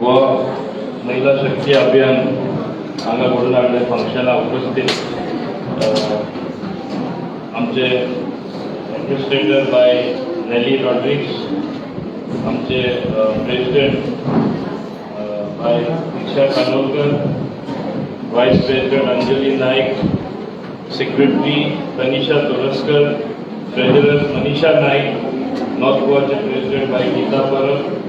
व महिला शक्ती अभियान हांगा घडून हाडले फंक्शनाक उपस्थित आमचे एडमिनिस्ट्रेटर बाय नॅली रॉड्रिक्स आमचे president Bai Diksha Kanolkar vice president Anjali Naik secretary Tanisha Toraskar treasurer Manisha Naik north गोवाचे president bye Geeta Parab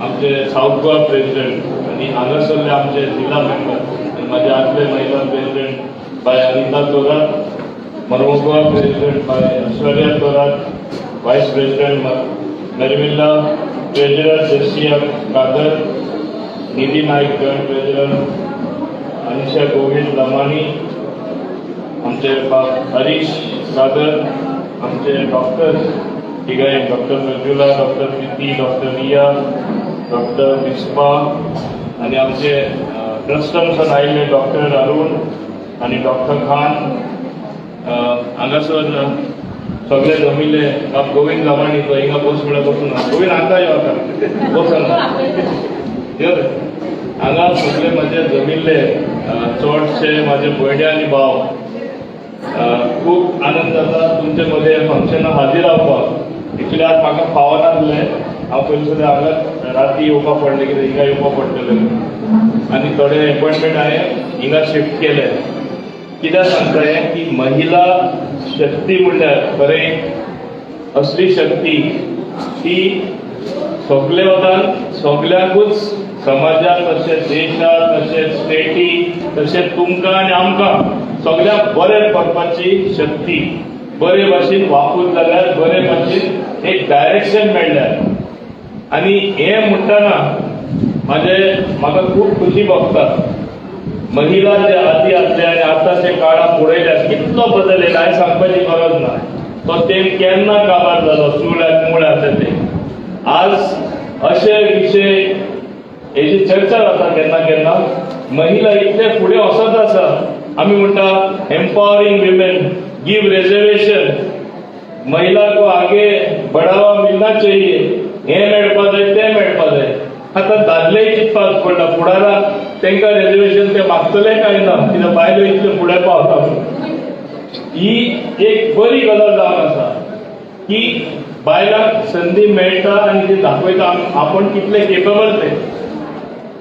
आमचे साऊथ गोवा प्रेसिडेंट आणि हांगासरले आमचे जिल्हा मेंबर आणि माझे आदले महिला प्रेसिडेंट बाय अनिता तोरात मर्म Goa president Bai Aishwarya Torat vice president Narmila treasurer Jasiya Kadar Nidhi Naik joint treasurer Anisha Govind Lamani आमचे बा हरीश सादर आमचे doctor तिघाय doctor Manjula doctor Preeti doctor Riya doctor Vispa आणि आमचे ट्रस्टर्स आयिल्ले डॉक्टर अरुण आणि डॉक्टर खान. हांगासर सगळे जमिल्ले आप गोविंद गांवांनी तो हिंगा बस म्हळ्यार बसून गोविंद हांगा यो आता. हो, बसून हांगा सगळे म्हाजे जमिल्ले चडशे म्हाजे भयणे आनी भाव खूप खूब आनंद जाता तुमचे मध्ये फंक्शनाक हाजीर रावपाक एक्चुली आज म्हाका पावनासलें हांव पयलीं सुद्दां हांगा राती येवपाक पडलें कित्याक हिंगा येवपाक पडटलें आनी थोडे अपॉयंटमेंट हांवें हिंगा शिफ्ट केले कित्याक सांगताय की महिला शक्ती म्हणल्यार खरें असली शक्ती ती सगळे वतान सगळ्यांकूच समाजात तशेंच देशात तशेंच स्टेटी तशेंच तुमकां आनी आमकां सगळ्यांक बरें करपाची शक्ती बरे भाशेन वापरून जाल्यार बरे भाशेन एक डायरेक्शन मेळ्ळ्यार आनी हें म्हणताना माझे म्हाका खूब खुशी भोगता महिला जे आधी आसले आनी आताचे काळा पुढे कितलो बदल येयला सांगपाची गरज ना तो ते केन्ना काबार जालो चुळ्यात मुळ ते. आज अशे विशय हेची चर्चा जाता केन्ना केन्ना महिला इतले फुडें वचत आसा आमी म्हणटा एम्पावरिंग विमेन गिव रेजर्वेशन महिला को आगे बढ़ावा मिलना चाहिए. हे मेळपा जाय ते मेळपा जाय आतां दादलेय चिंतपाक पडटा फुडाराक तांकां रिजर्वेशन ते मागतले काय ना कित्याक बायलो इतले फुडें पावता ही एक बरी गजाल जावन आसा की बायलांक संदी मेळटा आनी ती दाखयता आपूण आपण कितले केपेबल ते.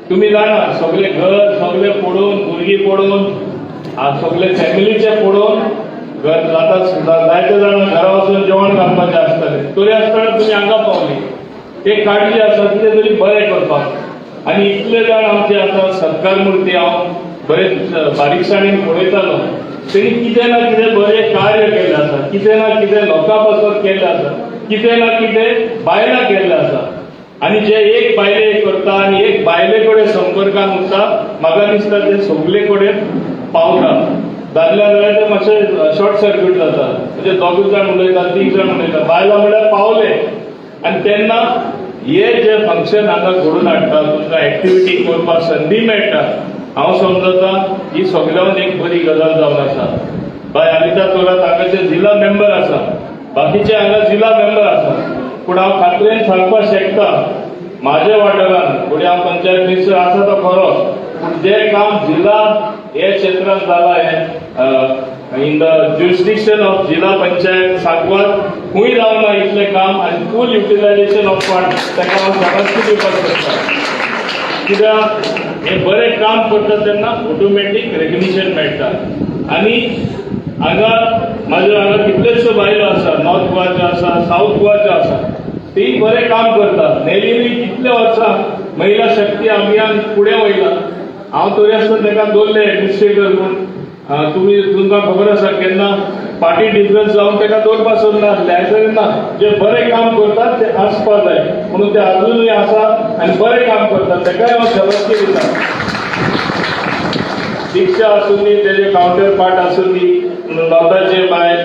तुम्ही जाणा सगळे घर सगळे पडून भुरगीं पडून सगळे फॅमिलीचे पडून घर जाता सुद्दां जायते जाणां घरा वचून जेवण घालपाचें आसतलें तरी आसतना तुमी हांगा पावली. ते काळजी आसा कितें तरी बरें करपाक आनी इतले जाण आमचे आतां सत्कार मुर्ती हांव बरे बारीकसाणेन पळयतालो तेणी कितें ना कितें बरें कार्य केल्लें आसा कितें ना कितें लोकां पासून केलें आसा कितें ना कितें बायलां केल्लें आसा आनी जे एक बायले करता आनी एक बायले कडेन संपर्कान उरता म्हाका दिसता ते सगळे कडेन पावता दादल्या जाल्यार ते मातशें शॉर्ट सर्क्यूट जाता म्हणजे दोगूच जाण उलयता तीग जाण उलयता बायलां म्हणल्यार पावले. आनी तेन्ना हे जे फंक्शन हांगा घडून हाडटा तुमकां एक्टिविटी करपाक संदी मेळटा हांव समजता ही सगळ्यांत एक बरी गजाल जावन आसा बाय अनिता तोरात हांगाचे जिल्हा मेंबर आसा बाकीचे हांगा जिल्हा मेंबर आसा पूण हांव खात्रेन सांगपाक शकता. म्हाज्या वाठारांत फुडें हांव पंचायत मिनिस्टर आसा तो खरो. पूण जे काम जिल्हा हे क्षेत्रांत जाला हे इन द ज्युरिस्डिक्शन ऑफ जिल्हा पंचायत सांगवात खूंय जावना इतलें काम आनी फूल युटिलायझेशन ऑफ फंड ताका हांव शाबासकी दिवपाक सोदतां कित्याक हे बरें काम करता तेन्ना ऑटोमॅटीक रेकग्निशन मेळटा आनी हांगा म्हाज्या हांगा कितलेशो बायलो आसा नॉर्थ गोवाच्यो आसा साऊथ गोवाच्यो आसा ती बरें काम करतात. नेलिनी कितले वर्सां महिला शक्ती अभियान फुडें वयला हांव तरी आसतना ताका दवरले एडमिनिस्ट्रेटर म्हूण अं, तुमी तुमकां खबर आसा केन्ना पार्टी डिफरन्स जावन ताका दोन पासून आसले ना जे बरें काम करतात ते आसपा जाय म्हणून ते अजूनही आसा आनी बरें काम करतात. ताकाय हांव शाबासकी दिता शिक्षा आसूं दी तेजे काउंटर पार्ट आसूं दी लोकांचे बाय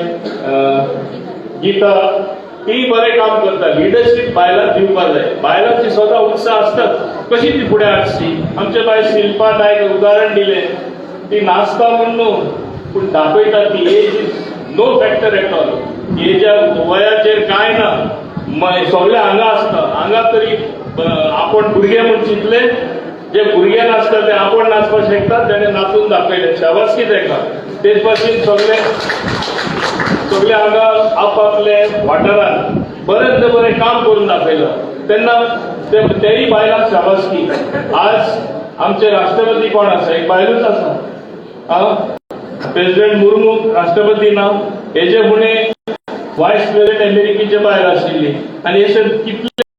गीता ती बरें काम करता लिडरशीप बायलांक दिवपाक जाय बायलांची स्वता उत्साह असतात. कशी ती फुडें हाडची आमचे बाय शिल्पा नायक उदाहरण दिलें. ती नाचता म्हण न्हू पूण दाखयता ती. एज नो फॅक्टर एट हे ज्या वयाचेर काय ना सगळे हांगा आसता हांगा तरी आपण भुरगे म्हण चिंतले जे भुरगे नाचता ते आपण नाचपाक शकतात त्याने नाचून दाखयले शाबासकी ताका तेच भाशेन सगळे सगळे हांगा आपापले वाठारात बरेच बरें काम करून दाखयलं तेन्ना ते तेय बायलांक शाबासकी. आज आमचे राष्ट्रपती कोण आसा एक बायलूच आसा प्रेसिडेंट मुर्मू राष्ट्रपती नाव हेजे फुडें व्हायस प्रेसिडेंट अमेरिकेचे भायर आशिल्ली आणि अशे कितले